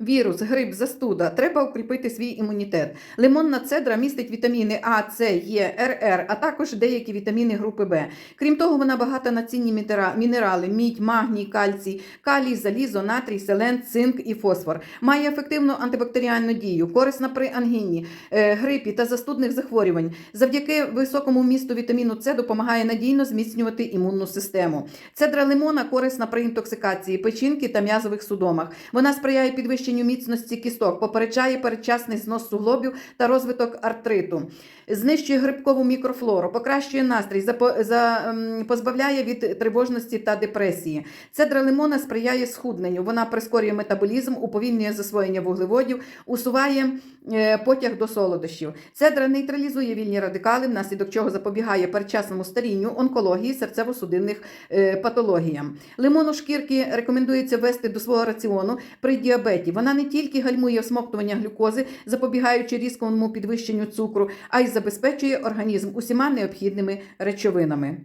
Вірус, грип, застуда. Треба укріпити свій імунітет. Лимонна цедра містить вітаміни А, С, Е, РР, а також деякі вітаміни групи Б. Крім того, вона багата на цінні мінерали: мідь, магній, кальцій, калій, залізо, натрій, селен, цинк і фосфор. Має ефективну антибактеріальну дію, корисна при ангіні, е, грипі та застудних захворювань. Завдяки високому вмісту вітаміну С допомагає надійно зміцнювати імунну систему. Цедра лимона корисна при інтоксикації печінки та м'язових судомах. Вона сприяє підвищенню міцності кісток, попереджає передчасний знос суглобів та розвиток артриту, знищує грибкову мікрофлору, покращує настрій, ем, позбавляє від тривожності та депресії. Цедра лимона сприяє схудненню. Вона прискорює метаболізм, уповільнює засвоєння вуглеводів, усуває е, потяг до солодощів. Цедра нейтралізує вільні радикали, внаслідок чого запобігає передчасному старінню, онкології, серцево-судинних е, патологіям. Лимону шкірки рекомендується ввести до свого раціону при діабеті. Вона не тільки гальмує осмоктування глюкози, запобігаючи різкому підвищенню цукру, а й забезпечує організм усіма необхідними речовинами.